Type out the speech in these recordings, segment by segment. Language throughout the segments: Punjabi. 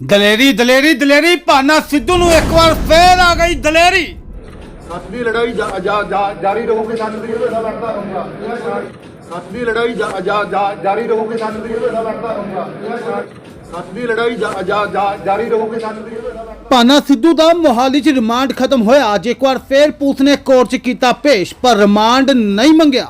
ਦਲੇਰੀ ਦਲੇਰੀ ਦਲੇਰੀ ਭਾਨਾ ਸਿੱਧੂ ਨੂੰ ਇੱਕ ਵਾਰ ਫੇਰ ਆ ਗਈ ਦਲੇਰੀ। ਸੱਚ ਦੀ ਲੜਾਈ ਜਾਰੀ ਰਹੂਗੀ ਸੱਚ ਦੀ ਲੜਦਾ ਰਹੂੰਗਾ ਸੱਚ ਦੀ ਲੜਾਈ ਜਾਰੀ ਰਹੂਗੀ ਸੱਚ ਦੀ ਲੜਦਾ ਰਹੂੰਗਾ ਸੱਚ ਦੀ ਲੜਾਈ ਜਾਰੀ ਰਹੂਗੀ ਸੱਚ ਦੀ ਭਾਨਾ ਸਿੱਧੂ ਦਾ ਮੋਹਾਲੀ 'ਚ ਰਿਮਾਂਡ ਖਤਮ ਹੋਇਆ। ਅੱਜ ਇੱਕ ਵਾਰ ਫੇਰ ਪੁਲਿਸ ਨੇ ਕੋਰਟ 'ਚ ਕੀਤਾ ਪੇਸ਼ ਪਰ ਰਿਮਾਂਡ ਨਹੀਂ ਮੰਗਿਆ।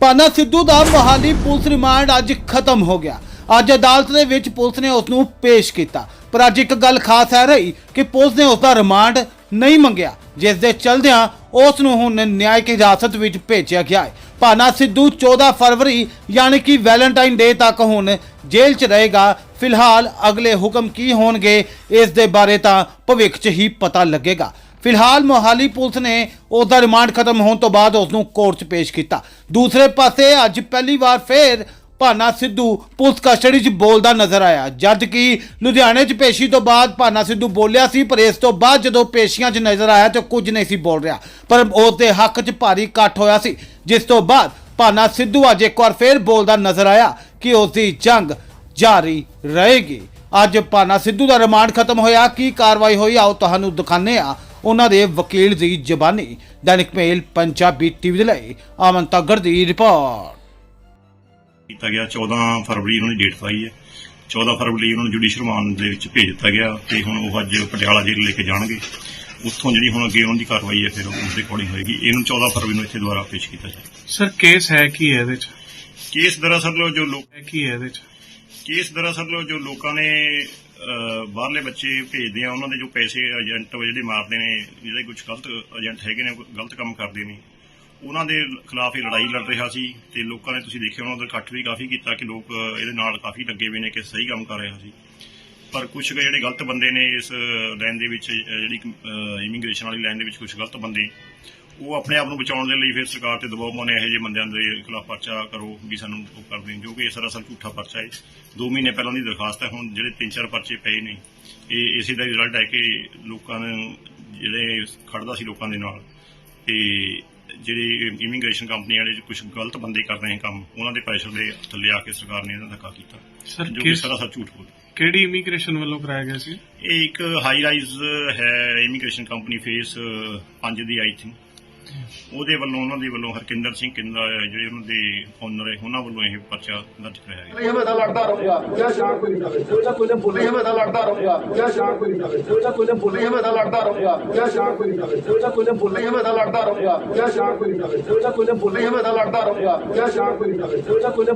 ਭਾਨਾ ਸਿੱਧੂ ਦਾ ਮੋਹਾਲੀ ਪੁਲਿਸ ਰਿਮਾਂਡ ਅੱਜ ਖਤਮ ਹੋ ਗਿਆ। ਅੱਜ ਅਦਾਲਤ ਦੇ ਵਿੱਚ ਪੁਲਿਸ ਨੇ ਉਸ ਨੂੰ ਪੇਸ਼ ਕੀਤਾ। ਪਰ ਅੱਜ ਇੱਕ ਗੱਲ ਖਾਸ ਹੈ ਰਹੀ ਕਿ ਪੁਲਿਸ ਨੇ ਉਸ ਦਾ ਰਿਮਾਂਡ ਨਹੀਂ ਮੰਗਿਆ, ਜਿਸ ਦੇ ਚਲਦਿਆਂ ਉਸ ਨੂੰ ਹੁਣ ਨਿਆਇਕ ਹਿਰਾਸਤ ਵਿੱਚ ਭੇਜਿਆ ਗਿਆ ਹੈ। ਭਾਨਾ ਸਿੱਧੂ 14 ਫਰਵਰੀ ਯਾਨੀ ਕਿ ਵੈਲੈਂਟਾਈਨ ਡੇ ਤੱਕ ਹੁਣ ਜੇਲ੍ਹ 'ਚ ਰਹੇਗਾ। ਫਿਲਹਾਲ ਅਗਲੇ ਹੁਕਮ ਕੀ ਹੋਣਗੇ, ਇਸ ਦੇ ਬਾਰੇ ਤਾਂ ਭਵਿੱਖ 'ਚ ਹੀ ਪਤਾ ਲੱਗੇਗਾ। ਫਿਲਹਾਲ ਮੋਹਾਲੀ ਪੁਲਿਸ ਨੇ ਉਸ ਦਾ ਰਿਮਾਂਡ ਖਤਮ ਹੋਣ ਤੋਂ ਬਾਅਦ ਉਸ ਨੂੰ ਕੋਰਟ 'ਚ ਪੇਸ਼ ਕੀਤਾ। ਦੂਸਰੇ ਪਾਸੇ ਅੱਜ ਪਹਿਲੀ ਵਾਰ ਫੇਰ ਭਾਨਾ ਸਿੱਧੂ ਪੁਲਿਸ ਕਸਟਡੀ 'ਚ ਬੋਲਦਾ ਨਜ਼ਰ ਆਇਆ। ਜਦ ਕਿ ਲੁਧਿਆਣੇ 'ਚ ਪੇਸ਼ੀ ਤੋਂ ਬਾਅਦ ਭਾਨਾ ਸਿੱਧੂ ਬੋਲਿਆ ਸੀ, ਪਰ ਇਸ ਤੋਂ ਬਾਅਦ ਜਦੋਂ ਪੇਸ਼ੀਆਂ 'ਚ ਨਜ਼ਰ ਆਇਆ ਤਾਂ ਕੁਝ ਨਹੀਂ ਸੀ ਬੋਲ ਰਿਹਾ। ਪਰ ਉਸ ਦੇ ਹੱਕ 'ਚ ਭਾਰੀ ਇਕੱਠ ਹੋਇਆ ਸੀ, ਜਿਸ ਤੋਂ ਬਾਅਦ ਭਾਨਾ ਸਿੱਧੂ ਅੱਜ ਇੱਕ ਵਾਰ ਫੇਰ ਬੋਲਦਾ ਨਜ਼ਰ ਆਇਆ ਕਿ ਉਸ ਦੀ ਜੰਗ ਜਾਰੀ ਰਹੇਗੀ। ਅੱਜ ਭਾਨਾ ਸਿੱਧੂ ਦਾ ਰਿਮਾਂਡ ਖਤਮ ਹੋਇਆ, ਕੀ ਕਾਰਵਾਈ ਹੋਈ ਆਓ ਤੁਹਾਨੂੰ ਦਿਖਾਣੇ ਆ ਉਹਨਾਂ ਦੇ ਵਕੀਲ ਦੀ ਜ਼ਬਾਨੀ ਦੈਨਿਕ ਮੇਲ ਪੰਜਾਬੀ ਟੀਵੀ ਦੇ ਲਈ ਅਮਨ ਤਗੜ ਦੀ ਰਿਪੋਰਟ। ਕੀਤਾ ਗਿਆ 14 ਫਰਵਰੀ ਦੀ ਡੇਟ ਪਾਈ ਹੈ। 14 ਫਰਵਰੀ ਉਹਨਾਂ ਨੂੰ ਜੁਡੀਸ਼ਲ ਰਿਮਾਂਡ ਦੇ ਵਿੱਚ ਭੇਜ ਦਿੱਤਾ ਗਿਆ ਤੇ ਹੁਣ ਉਹ ਅੱਜ ਪਟਿਆਲਾ ਜੇਲ੍ਹ ਲੈ ਕੇ ਜਾਣਗੇ। ਉੱਥੋਂ ਜਿਹੜੀ ਹੁਣ ਅੱਗੇ ਉਹਨਾਂ ਦੀ ਕਾਰਵਾਈ ਹੈ ਫਿਰ ਉਸ ਦੇ ਅਕੋਰਡਿੰਗ ਹੋਏਗੀ। ਇਹਨੂੰ 14 ਫਰਵਰੀ ਨੂੰ ਇੱਥੇ ਦੁਬਾਰਾ ਪੇਸ਼ ਕੀਤਾ ਜਾਏ ਸਰ ਕੇਸ ਹੈ ਕੀ ਹੈ ਇਹਦੇ ਚ? ਕੇਸ ਦਰਅਸਲ ਜੋ ਲੋਕ ਹੈ ਕੀ ਹੈ ਇਹਦੇ ਚ? ਕੇਸ ਦਰਅਸਲ ਜੋ ਲੋਕਾਂ ਨੇ ਬਾਹਰਲੇ ਬੱਚੇ ਭੇਜਦੇ ਆ, ਉਹਨਾਂ ਦੇ ਜੋ ਪੈਸੇ ਏਜੰਟ ਜਿਹੜੇ ਮਾਰਦੇ ਨੇ ਜਿਹੜੇ ਕੁਝ ਗਲਤ ਏਜੰਟ ਹੈਗੇ ਨੇ ਗਲਤ ਕੰਮ ਕਰਦੇ ਨੇ, ਉਹਨਾਂ ਦੇ ਖਿਲਾਫ ਇਹ ਲੜਾਈ ਲੜ ਰਿਹਾ ਸੀ ਤੇ ਲੋਕਾਂ ਨੇ ਤੁਸੀਂ ਦੇਖਿਆ ਉਹਨਾਂ ਦਾ ਇਕੱਠ ਵੀ ਕਾਫੀ ਕੀਤਾ ਕਿ ਲੋਕ ਇਹਦੇ ਨਾਲ ਕਾਫੀ ਲੱਗੇ ਹੋਏ ਨੇ ਕਿ ਸਹੀ ਕੰਮ ਕਰ ਰਿਹਾ ਸੀ। ਪਰ ਕੁਝ ਜਿਹੜੇ ਗਲਤ ਬੰਦੇ ਨੇ ਇਸ ਲਾਈਨ ਦੇ ਵਿੱਚ ਜਿਹੜੀ ਇਮੀਗ੍ਰੇਸ਼ਨ ਵਾਲੀ ਲਾਈਨ ਦੇ ਵਿੱਚ ਕੁਝ ਗਲਤ ਬੰਦੇ ਉਹ ਆਪਣੇ ਆਪ ਨੂੰ ਬਚਾਉਣ ਦੇ ਲਈ ਫਿਰ ਸਰਕਾਰ ਤੇ ਦਬਾਅ ਪਾਉਂਦੇ ਇਹੋ ਜਿਹੇ ਬੰਦਿਆਂ ਦੇ ਖਿਲਾਫ ਪਰਚਾ ਕਰੋ ਵੀ ਸਾਨੂੰ ਉਹ ਕਰਦੇ ਨੇ, ਜੋ ਕਿ ਸਰਾਸਰ ਝੂਠਾ ਪਰਚਾ ਹੈ। 2 ਮਹੀਨੇ ਪਹਿਲਾਂ ਦੀ ਦਰਖਾਸਤ ਹੈ ਹੁਣ ਜਿਹੜੇ ਤਿੰਨ ਚਾਰ ਪਰਚੇ ਪਏ ਨੇ ਇਹ ਇਸੇ ਦਾ ਰਿਜ਼ਲਟ ਹੈ ਕਿ ਲੋਕਾਂ ਨੂੰ ਜਿਹੜੇ ਖੜਦਾ ਸੀ ਲੋਕਾਂ ਦੇ ਨਾਲ ਤੇ ਜਿਹੜੇ ਇਮੀਗ੍ਰੇਸ਼ਨ ਕੰਪਨੀ ਵਾਲੇ ਕੁਝ ਗਲਤ ਬੰਦੇ ਕਰ ਰਹੇ ਕੰਮ ਉਹਨਾਂ ਦੇ ਪ੍ਰੈਸ਼ਰ ਦੇ ਥੱਲੇ ਆ ਕੇ ਸਰਕਾਰ ਨੇ ਇਹਨਾਂ ਦਾ ਧੱਕਾ ਕੀਤਾ ਸਰ ਜੋ ਕਿ ਕਿਸ ਸਰਾਸਰ ਝੂਠ ਬੋਲ ਕਿਹੜੀ ਇਮੀਗ੍ਰੇਸ਼ਨ ਵੱਲੋਂ ਕਰਾਇਆ ਗਿਆ ਸੀ ਇਹ ਇੱਕ ਹਾਈ ਰਾਈਜ਼ ਹੈ ਇਮੀਗ੍ਰੇਸ਼ਨ ਕੰਪਨੀ ਫੇਸ 5 ਦੀ ਆਈ ਥਿੰਕ ਉਹਦੇ ਵੱਲੋਂ ਉਹਨਾਂ ਦੇ ਵੱਲੋਂ ਹਰਕਿੰਦਰ ਸਿੰਘ ਕਿੰਦਾ ਜਿਹੜੇ ਉਹਨਾਂ ਦੇ ਓਨਰ ਹੈ ਉਹਨਾਂ ਵੱਲੋਂ ਇਹ ਪਰਚਾ ਦਰਜ ਕਰਾਇਆ ਗਿਆ ਨਹੀਂ ਹਮੇਸ਼ਾ ਲੜਦਾ ਰਹੂੰਗਾ ਜਾਂ ਸ਼ਾਨ ਕੋਈ ਜਾਂ ਕੋਈ ਨੇ ਬੋਲੇ ਹਮੇਸ਼ਾ ਲੜਦਾ ਰਹੂੰਗਾ ਜਾਂ ਸ਼ਾਨ ਕੋਈ ਜਾਂ ਕੋਈ ਨੇ ਬੋਲੇ ਹਮੇਸ਼ਾ ਲੜਦਾ ਰਹੂੰਗਾ ਜਾਂ ਸ਼ਾਨ ਕੋਈ ਜਾਂ ਕੋਈ ਨੇ ਬੋਲੇ ਹਮੇਸ਼ਾ ਲੜਦਾ ਰਹੂੰਗਾ ਜਾਂ ਸ਼ਾਨ ਕੋਈ ਜਾਂ ਕੋਈ ਨੇ ਬੋਲੇ ਹਮੇਸ਼ਾ ਲੜਦਾ ਰਹੂੰਗਾ ਜਾਂ ਸ਼ਾਨ ਕੋਈ ਜਾਂ ਕੋਈ ਨੇ